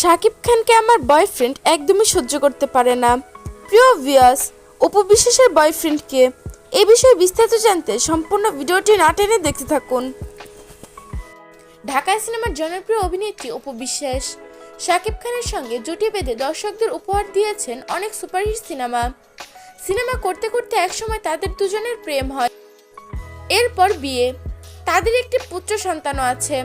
শাকিব খানকে আমার বয়ফ্রেন্ড একদমই সহ্য করতে পারে না। প্রিয় ভিয়াস উপবিশ্বাসের বয়ফ্রেন্ডকে এ বিষয়ে বিস্তারিত জানতে সম্পূর্ণ ভিডিওটি না টেনে দেখতে থাকুন। ঢাকায় সিনেমার জনপ্রিয় অভিনেত্রী উপবিশ্বাস শাকিব খানের সঙ্গে জুটি বেঁধে দর্শকদের উপহার দিয়েছেন অনেক সুপারহিট সিনেমা। সিনেমা করতে করতে একসময় তাদের দুজনের প্রেম হয়। এরপর বিয়ে। তাদের একটি পুত্র সন্তানও আছে।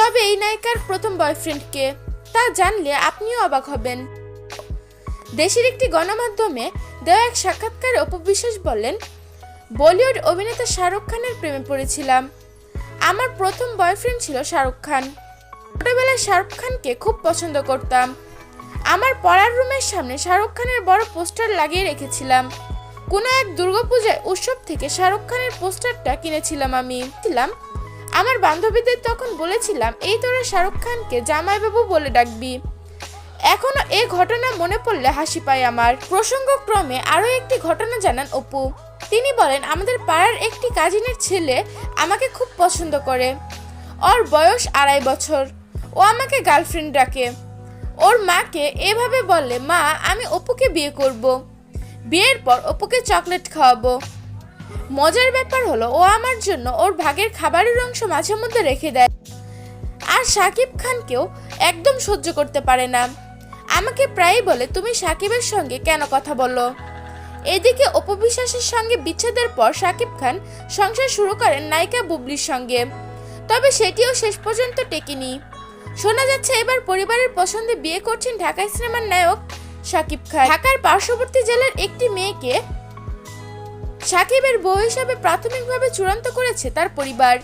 তবে এই নায়িকার প্রথম বয়ফ্রেন্ডকে তা জানলে আপনিও অবাক হবেন। দেশের একটি গণমাধ্যমে দেওয়া এক সাক্ষাৎকারে অপবিশ্বাস বললেন বলিউড অভিনেতা শাহরুখ খানের প্রেমে পড়েছিলাম। আমার প্রথম বয়ফ্রেন্ড ছিল শাহরুখ খান। ছোটবেলায় শাহরুখ খানকে খুব পছন্দ করতাম। আমার পড়ার রুমের সামনে শাহরুখ খানের বড় পোস্টার লাগিয়ে রেখেছিলাম। কোনো এক দুর্গাপূজায় উৎসব থেকে শাহরুখ খানের পোস্টারটা কিনেছিলাম আমি। ছিলাম আমার বান্ধবীদের তখন বলেছিলাম, এই তোরা শাহরুখ খানকে জামাইবাবু বলে ডাকবি। এখনও এ ঘটনা মনে পড়লে হাসি পায় আমার। প্রসঙ্গক্রমে আরও একটি ঘটনা জানান অপু। তিনি বলেন, আমাদের পাড়ার একটি কাজিনের ছেলে আমাকে খুব পছন্দ করে। ওর বয়স আড়াই বছর। ও আমাকে গার্লফ্রেন্ড ডাকে। ওর মাকে এভাবে বলে মা, আমি অপুকে বিয়ে করব। বিয়ের পর অপুকে চকলেট খাওয়াবো। মজার ব্যাপার হলো, ও আমার জন্য ওর ভাগের খাবারের অংশ মাঝে মধ্যে রেখে দেয়। আর সাকিব খানকেও একদম সহ্য করতে পারে না। আমাকে প্রায়ই বলে, তুমি সাকিবের সঙ্গে কেন কথা বলো? এদিকে অপবিশ্বাসের সঙ্গে বিচ্ছেদের পর সাকিব খান সংসার শুরু করেন নায়িকা বুবলির সঙ্গে। তবে সেটিও শেষ পর্যন্ত টেকেনি। শোনা যাচ্ছে এবার পরিবারের পছন্দে বিয়ে করছেন ঢাকায় সিনেমার নায়ক সাকিব খান। ঢাকার পার্শ্ববর্তী জেলার একটি মেয়েকে সাকিবের বউ হিসাবে প্রাথমিকভাবে চূড়ান্ত করেছে তার পরিবার।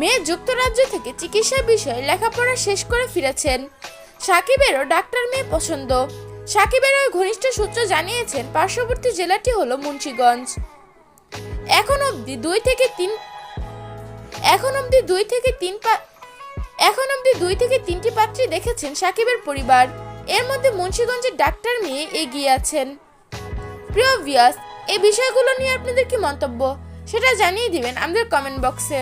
মেয়ে যুক্তরাজ্য থেকে চিকিৎসা বিষয়ে লেখাপড়া শেষ করে ফিরেছেন। সাকিবেরও ডাক্তার মেয়ে পছন্দ। সাকিবের ওই ঘনিষ্ঠ সূত্র জানিয়েছেন, পার্শ্ববর্তী জেলাটি হলো মুন্সিগঞ্জ। এখন অবধি দুই থেকে তিন, এখন অবধি দুই থেকে তিন পা, এখন অবধি দুই থেকে তিনটি পাত্রী দেখেছেন সাকিবের পরিবার। এর মধ্যে মুন্সিগঞ্জের ডাক্তার মেয়ে এগিয়ে আছেন। প্রিয় ভিয়াস এই বিষয়গুলো নিয়ে আপনাদের কি মন্তব্য? সেটা জানিয়ে দিবেন আমাদের কমেন্ট বক্সে